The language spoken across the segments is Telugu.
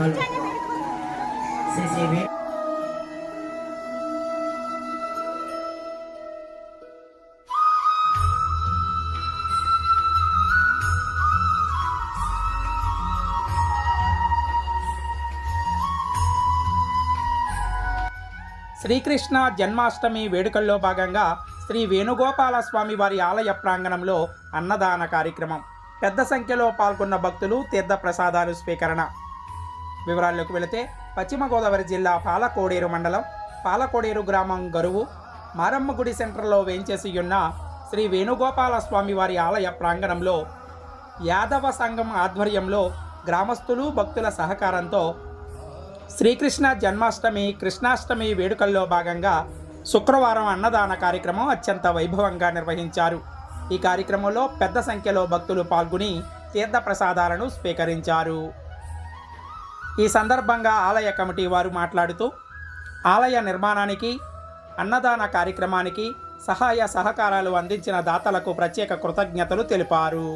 హలో శ్రీకృష్ణ జన్మాష్టమి వేడుకల్లో భాగంగా శ్రీ వేణుగోపాల స్వామి వారి ఆలయ ప్రాంగణంలో అన్నదాన కార్యక్రమం. పెద్ద సంఖ్యలో పాల్గొన్న భక్తులు తీర్థ ప్రసాదాలు స్వీకరణ. వివరాల్లోకి వెళితే పశ్చిమ గోదావరి జిల్లా పాలకోడేరు మండలం పాలకోడేరు గ్రామం గరువు మారమ్మ గుడి సెంటర్లో వేయించేసి ఉన్న శ్రీ వేణుగోపాల స్వామి వారి ఆలయ ప్రాంగణంలో యాదవ సంఘం ఆధ్వర్యంలో గ్రామస్తులు భక్తుల సహకారంతో శ్రీకృష్ణ జన్మాష్టమి కృష్ణాష్టమి వేడుకల్లో భాగంగా శుక్రవారం అన్నదాన కార్యక్రమం అత్యంత వైభవంగా నిర్వహించారు. ఈ కార్యక్రమంలో పెద్ద సంఖ్యలో భక్తులు పాల్గొని తీర్థ ప్రసాదాలను స్వీకరించారు. ఈ సందర్భంగా ఆలయ కమిటీ వారు మాట్లాడుతూ ఆలయ నిర్మాణానికి అన్నదాన కార్యక్రమానికి సహాయ సహకారాలు అందించిన దాతలకు ప్రత్యేక కృతజ్ఞతలు తెలిపారు.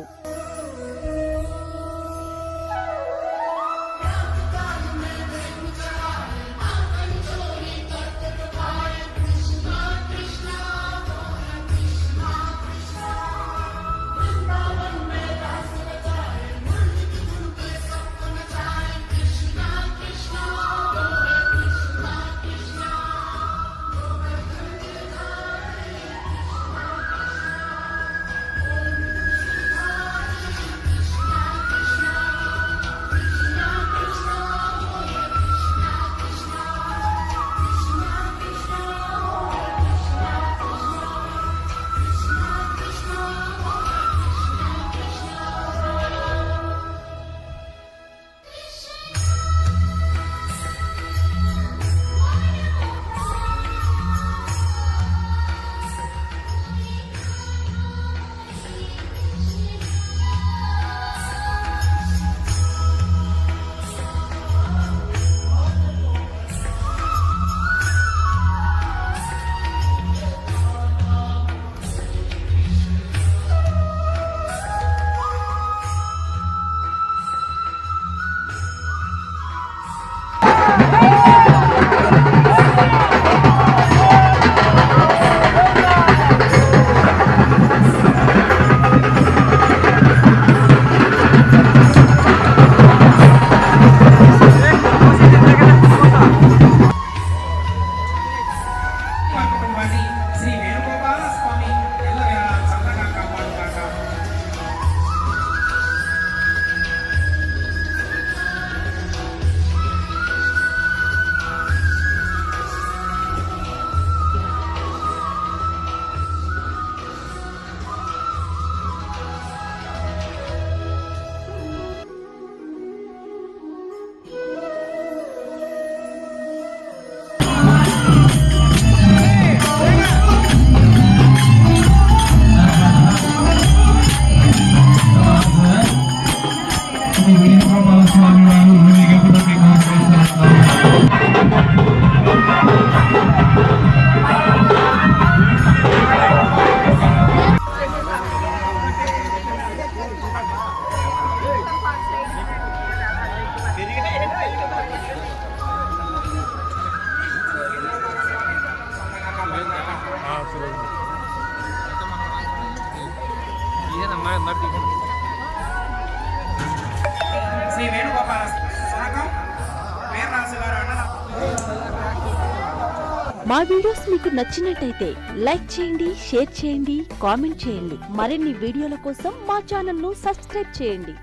శ్రీ వేణుగోపాల స్వామి వారు ఊరేగింపుతో మీకు ఉపదేశిస్తున్నారు. శ్రీ వేణుగోపాల సంఘం వీర్రాజు గారు మా వీడియోస్ మీకు నచ్చినట్టయితే లైక్ చేయండి షేర్ చేయండి కామెంట్ చేయండి. మరిన్ని వీడియోల కోసం మా ఛానల్ను సబ్స్క్రైబ్ చేయండి.